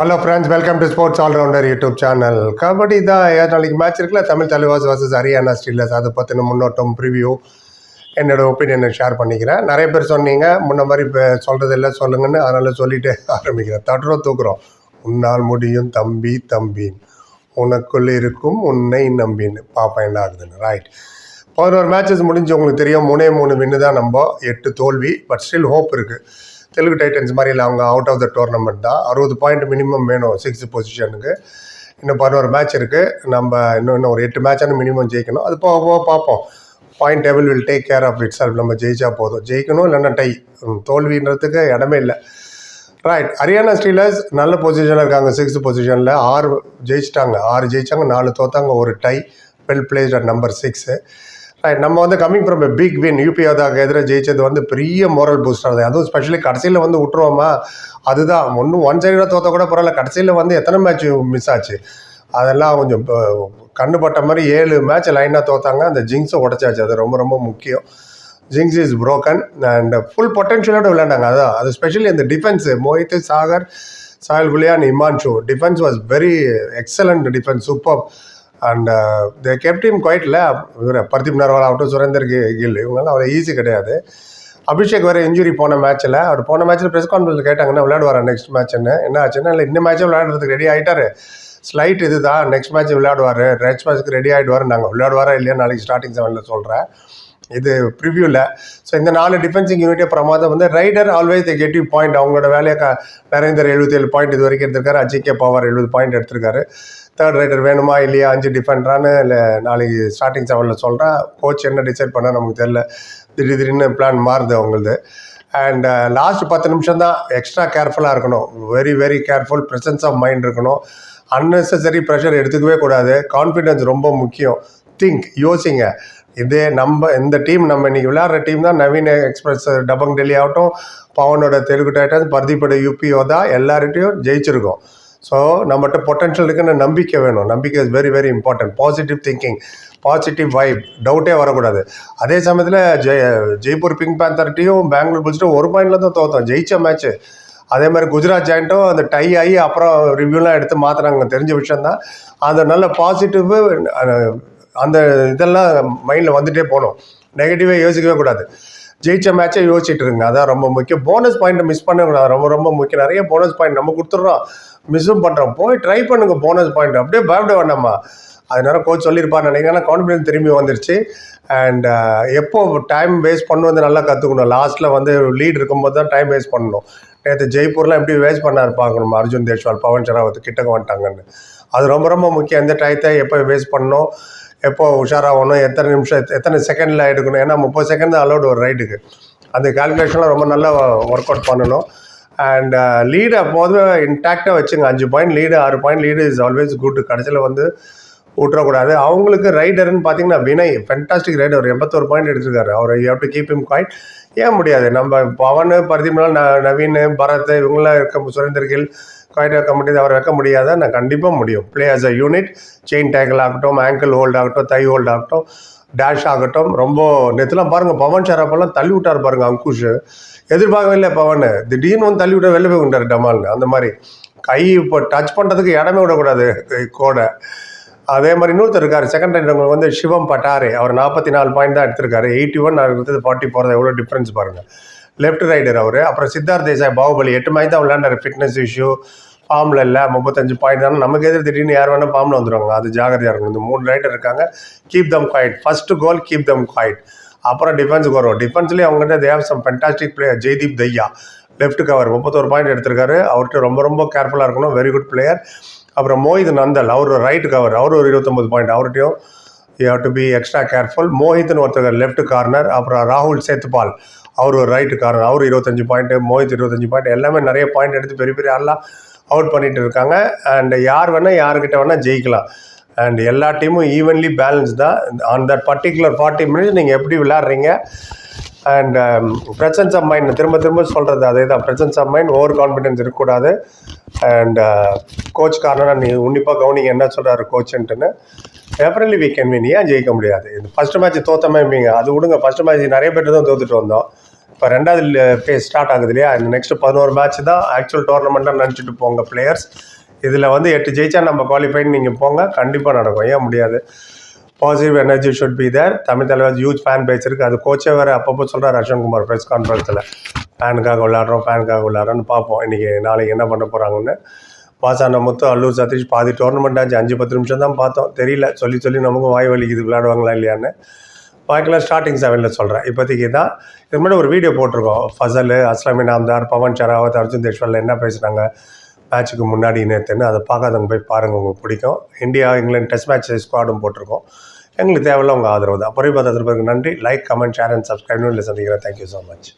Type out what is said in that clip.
Hello friends welcome to sports allrounder YouTube channel kabaddi தான் ஏழு நாளைக்கு மேட்ச் இருக்குல்ல? தமிழ் தலைவாஸ் வர்சஸ் ஹரியானா ஸ்டீலர்ஸ் அதை பற்றின முன்னோட்டம் ப்ரிவியூ என்னோட ஒப்பீனியனை ஷேர் பண்ணிக்கிறேன். நிறைய பேர் சொன்னீங்க. முன்ன மாதிரி இப்போ சொல்கிறது இல்லை சொல்லுங்கன்னு. அதனால் சொல்லிட்டு ஆரம்பிக்கிறேன். தடுறோம் தூக்குறோம். உன்னால் முடியும் தம்பி தம்பின். உனக்குள் இருக்கும் உன்னை நம்பின்னு பாப்பா என்ன ஆகுதுன்னு. ரைட் பதினோரு மேட்சஸ் முடிஞ்சு உங்களுக்கு தெரியும் மூணே மூணு வின்னு தான் நம்ம. எட்டு தோல்வி பட் ஸ்டில் ஹோப் இருக்குது தெலுங்கு டைட்டன்ஸ் மாதிரி இல்லை அவங்க அவுட் ஆஃப் த டோர்னமெண்ட் தான். அறுபது பாயிண்ட் மினிமம் வேணும் சிக்ஸ்த் பொசிஷனுக்கு இன்னும் பதினோரு மேட்ச் இருக்குது நம்ம இன்னும் இன்னும் ஒரு எட்டு மேட்சான மினிமம் ஜெயிக்கணும். அது போக போக பார்ப்போம். Point table will take care of itself நம்ம ஜெயிச்சா போதும். ஜெயிக்கணும் இல்லைன்னா டை தோல்வின்றதுக்கு இடமே இல்லை. ரைட் ஹரியானா ஸ்டீலர்ஸ் நல்ல பொசிஷனில் இருக்காங்க. சிக்ஸ்த் பொசிஷனில் ஆறு ஜெயிச்சிட்டாங்க. ஆறு ஜெயித்தாங்க நாலு தோத்தாங்க. ஒரு tie well played at number six right நம்ம வந்து coming from a big win UP எதிராக ஜெயிச்சது வந்து பெரிய மோரல் பூஸ்டர் தான் அதுவும் ஸ்பெஷலி கடைசியில் வந்து விட்டுருவோமா? அதுதான். ஒன்றும் ஒன் சைடாக தோற்ற கூட பரவாயில்ல. கடைசியில் வந்து எத்தனை மேட்ச் மிஸ் ஆச்சு? அதெல்லாம் கொஞ்சம் ப- மாதிரி ஏழு மேட்ச் லைனாக தோத்தாங்க. அந்த ஜிங்ஸை உடச்சாச்சு. அது ரொம்ப ரொம்ப முக்கியம். Jinx is broken and full பொட்டென்ஷியலோட விளையாண்டாங்க. அதான். அது ஸ்பெஷலி அந்த defence Mohit Sagar Sahil Gulia Himanshu. Defence was very excellent defence super and the captain குவைட்டில் இவர் பர்தீப் நர்வால் ஆகட்டும் சுரேந்தர் கில் இவங்கெல்லாம் அவ்வளோ ஈஸி கிடையாது. அபிஷேக் வேறு இன்ஜுரி போன மேட்ச்சில் அவர் போன மேட்ச்சில் ப்ரெஸ் கான்ஃபரன்ஸ் கேட்டாங்கன்னா விளையாடுவார் நெக்ஸ்ட் மேட்ச்னு என்ன ஆச்சுன்னா இல்லை இந்த மேட்ச்சும் விளையாடுறதுக்கு ரெடி ஆகிட்டார் ஸ்லைட் இது தான் நெக்ஸ்ட் மேட்ச் விளையாடுவார். நெக்ஸ்ட் மேட்ச்சுக்கு ரெடி ஆகிடுவார் நாங்கள் விளையாடுவாரா இல்லையா நாளைக்கு ஸ்டார்டிங் செவனில் சொல்கிறேன் இது ப்ரிவ்யூவில் ஸோ இந்த நாலு டிஃபென்சிங் யூனிட்டே பிரமாதம் வந்து ரைடர் ஆல்வேஸ் தி கெட்டிவ் பாயிண்ட் அவங்களோட வேலையை க நரேந்தர் எழுபத்தேழு பாயிண்ட் இது வரைக்கும் எடுத்திருக்காரு. அஜிகே பவர் எழுபது பாயிண்ட் எடுத்திருக்காரு. தேர்ட் ரைடர் வேணுமா இல்லையா? அஞ்சு டிஃபெண்டரான்னு இல்லை நாளைக்கு ஸ்டார்டிங் செவனில் சொல்கிறேன் கோச் என்ன டிசைட் பண்ணால் நமக்கு தெரில திடீர் திடீர்னு பிளான் மாறுது அவங்களது. அண்ட் லாஸ்ட் uh, பத்து நிமிஷம் தான் எக்ஸ்ட்ரா கேர்ஃபுல்லாக இருக்கணும். Very very careful presence of mind இருக்கணும். அன்னெசரி ப்ரெஷர் எடுத்துக்கவே கூடாது. கான்ஃபிடென்ஸ் ரொம்ப முக்கியம். திங்க் யோசிங்க. இதே நம்ம இந்த டீம் நம்ம இன்னைக்கு விளையாடுற டீம் தான் நவீன எக்ஸ்பிரஸ் டபங் டெல்லி ஆகட்டும் பவனோட தெலுங்கு டைட்டன்ஸ் பர்தீப்போட யூபிஓ தான் எல்லார்கிட்டையும் ஜெயிச்சிருக்கோம். ஸோ நம்மகிட்ட பொட்டன்ஷியல் இருக்குன்னு நம்பிக்கை வேணும். நம்பிக்கை is very very important positive thinking positive vibe டவுட்டே வரக்கூடாது. அதே சமயத்தில் ஜெய ஜெய்ப்பூர் பிங்க் பேந்தர்ட்டையும் பெங்களூர் புல்ஸ்ட்டும் ஒரு பாயிண்டில் தான் தோத்தோம். ஜெயிச்ச மேட்ச்சு அதே மாதிரி குஜராத் ஜாயிண்ட்டும் அந்த டை ஆகி அப்புறம் ரிவ்யூலாம் எடுத்து மாற்றினாங்க தெரிஞ்ச விஷயந்தான் அந்த நல்ல பாசிட்டிவ் அந்த இதெல்லாம் மைண்டில் வந்துட்டே போகணும். நெகட்டிவாக யோசிக்கவே கூடாது. ஜெயிச்ச மேட்சை யோசிச்சுட்டு இருங்க. அதான் ரொம்ப முக்கியம். போனஸ் பாயிண்ட்டை மிஸ் பண்ணக்கூடாது ரொம்ப ரொம்ப முக்கியம். நிறைய போனஸ் பாயிண்ட் நம்ம கொடுத்துட்றோம். மிஸ்ஸும் பண்ணுறோம் போய் ட்ரை பண்ணுங்க போனஸ் பாயிண்ட் அப்படியே பயப்பட வேண்டாமா அதனால கோச் சொல்லியிருப்பான்னு நினைக்கிறேன் கான்ஃபிடன்ஸ் திரும்பி வந்துருச்சு. அண்ட் எப்போ டைம் வேஸ்ட் பண்ணு வந்து நல்லா கற்றுக்கணும் லாஸ்ட்டில் வந்து லீட் இருக்கும்போது தான் டைம் வேஸ்ட் பண்ணணும். நேற்று ஜெய்ப்பூர்லாம் எப்படி வேஸ்ட் பண்ணார் பார்க்கணும் அர்ஜுன் தேஷ்வால் பவன் ஷராவத் கிட்டக்க வந்துட்டாங்கன்னு. அது ரொம்ப ரொம்ப முக்கியம். எந்த டயத்தை எப்போ வேஸ்ட் பண்ணணும்? எப்போ உஷாராகணும் எத்தனை நிமிஷம் எத்த- எத்தனை செகண்டில் எடுக்கணும் ஏன்னா முப்பது செகண்ட் தான் அலோடு ஒரு ரைட்டுக்கு அந்த கால்குலேஷன்லாம் ரொம்ப நல்லா ஒர்க் அவுட் பண்ணணும். அண்ட் லீடை அப்போது இன்டாக்டாக வச்சுங்க. அஞ்சு பாயிண்ட் லீடு ஆறு point lead is always good கடைசியில் வந்து விட்டுறக்கூடாது அவங்களுக்கு ரைடர்னு பார்த்தீங்கன்னா வினய் ஃபென்டாஸ்டிக் ரைடர் ஒரு எண்பத்தோரு பாயிண்ட் எடுத்திருக்காரு. அவர் you to keep him quiet ஏன் முடியாது? நம்ம பவன் பரதிமலால் ந நவீன் பரத் இவங்களாம் இருக்க சுரேந்தர் கில் குவாய்ட் வைக்க முடியாது அவர் வைக்க முடியாதா? நான் கண்டிப்பாக முடியும். Play as a unit chain tackle ஆகட்டும் ஆங்கிள் ஹோல்ட் ஆகட்டும் தை ஹோல்ட் ஆகட்டும் டேஷ் ஆகட்டும் ரொம்ப நேற்றுலாம் பாருங்கள் பவன் ஷராப்பெல்லாம் தள்ளி விட்டார் பாருங்கள் அங்குஷ். எதிர்பார்க்கவே இல்லை பவன். திடீர்னு வந்து தள்ளி விட வெளில போய் கொண்டார் டமால்னு. அந்த மாதிரி. கை இப்போ டச் பண்ணுறதுக்கு இடமே விடக்கூடாது கோடை. அதே மாதிரி இன்னொருத்தர் இருக்கார் செகண்ட் ரைடர் வந்து சிவம் பட்டாரே. அவர் நாற்பத்தி நாலு பாயிண்ட் தான் எடுத்திருக்காரு. எயிட்டி ஒன் அடுத்தது ஃபார்ட்டி ஃபோர் எவ்வளோ டிஃப்ரென்ஸ் பாருங்கள் லெஃப்ட் ரைடர் அவர். அப்புறம் சித்தார்த் தேசாய் பாகுபலி எட்டு மாதிரி தான் விளையாண்டார். ஃபிட்னஸ் இஷ்யூ ஃபார்மில் இல்லை முப்பத்தஞ்சு பாயிண்ட் தானே. நமக்கு எதிர் திடீர்னு யார் வேணால் ஃபார்மில் வந்துடுவாங்க அது ஜாகிரதையாக இருக்கும் இந்த மூணு ரைட்டர் இருக்காங்க. Keep them quiet first goal keep them quiet அப்புறம் டிஃபென்ஸுக்கு வரும் டிஃபென்ஸ்லேயே அவங்ககிட்ட they've some fantastic player Jaideep Dahiya left cover முப்பத்தோரு பாயிண்ட் எடுத்திருக்காரு. அவர்கிட்ட ரொம்ப ரொம்ப கேர்ஃபுல்லாக இருக்கணும். வெரி குட் பிளேயர் அப்புறம் மோஹித் நந்தல் அவர் ரைட் கவர் அவர் ஒரு இருபத்தொம்பது point அவர்கிட்டையும் you have to be extra careful மோஹித்னு ஒருத்தர் லெஃப்ட் கார்னர் அப்புறம் ராகுல் சேத்துபால் அவர் ஒரு ரைட்டு கார்னர் அவர் இருபத்தஞ்சு பாயிண்ட்டு மோஹித் இருபத்தஞ்சு பாயிண்ட் எல்லாமே நிறைய பாயிண்ட் எடுத்து பெரிய பெரிய ஆள்லாம் அவுட் பண்ணிட்டு இருக்காங்க அண்ட் யார் வேணால் யாருக்கிட்ட வேணால் ஜெயிக்கலாம். அண்ட் எல்லா டீமும் ஈவன்லி பேலன்ஸ் தான். On that particular forty minutes நீங்கள் எப்படி விளாட்றீங்க அண்ட் பிரசன்ஸ் ஆஃப் மைண்ட் திரும்ப திரும்ப சொல்கிறது அதே தான் presence of mind over confidence இருக்கக்கூடாது அண்ட் கோச் காரணம் நீ உன்னிப்பாக கவனிங்க என்ன சொல்கிறாரு கோச்சுன்ட்டுன்னு டெஃபினெட்லி வீ கேன் வின் ஏன் ஜெயிக்க முடியாது? இந்த ஃபஸ்ட் மேட்ச் தோத்தமே மீங்க அது விடுங்க. ஃபஸ்ட் மேட்ச் நிறைய பேர் தான் தோத்துட்டு வந்தோம். இப்போ ரெண்டாவது பே ஸ்டார்ட் ஆகுது இல்லையா? இந்த நெக்ஸ்ட்டு பதினோரு மேட்ச் தான் ஆக்சுவல் டோர்னமெண்ட்டாக நினச்சிட்டு போங்க பிளேயர்ஸ் இதில் வந்து எட்டு ஜெயிச்சா நம்ம குவாலிஃபைன்னு நீங்கள் போங்க. கண்டிப்பாக நடக்கும். ஏன் முடியாது? Positive energy should be there Tamil Thalaivar youth fan base இருக்குது அது கோச்சே வேறு அப்பப்போ சொல்கிறார் ரஷன்குமார் ப்ரெஸ் கான்ஃபரன்ஸில் ஃபேனுக்காக விளாட்றோம் ஃபேனுக்காக விளாட்றோன்னு பார்ப்போம். இன்றைக்கி நாளைக்கு என்ன பண்ண போகிறாங்கன்னு பாசான முத்து அல்லூர் சதீஷ் பாதி டோர்னமெண்ட் ஆச்சு. அஞ்சு பத்து நிமிஷம் தான் பார்த்தோம். தெரியல. சொல்லி சொல்லி நமக்கும் வாய் வலிக்குது. விளையாடுவாங்களா இல்லையான்னு. பார்க்கலாம் ஸ்டார்டிங் செவனில் சொல்கிறேன் இப்போதைக்கு தான் இது முன்னாடி ஒரு வீடியோ போட்டிருக்கோம். ஃபசல் அஸ்லாமி நாம்தார் பவன் ஷராவத் அர்ஜுன் தேஷ்வாலில் என்ன பேசுனாங்க? மேட்ச்சுக்கு முன்னாடி நேற்றுன்னு அதை பார்க்காதவங்க போய் பாருங்கள் உங்களுக்கு பிடிக்கும். இந்தியா இங்கிலாந்து டெஸ்ட் மேட்ச் ஸ்குவாடும் போட்டிருக்கோம். எங்களுக்கு தேவையில்ல உங்கள் ஆதரவு தான். பொறிபாத்திரத்திற்கு நன்றி. லைக் கமெண்ட் ஷேர் அண்ட் சப்ஸ்கிரைப்னு இல்லை சந்திக்கிறேன். Thank you so much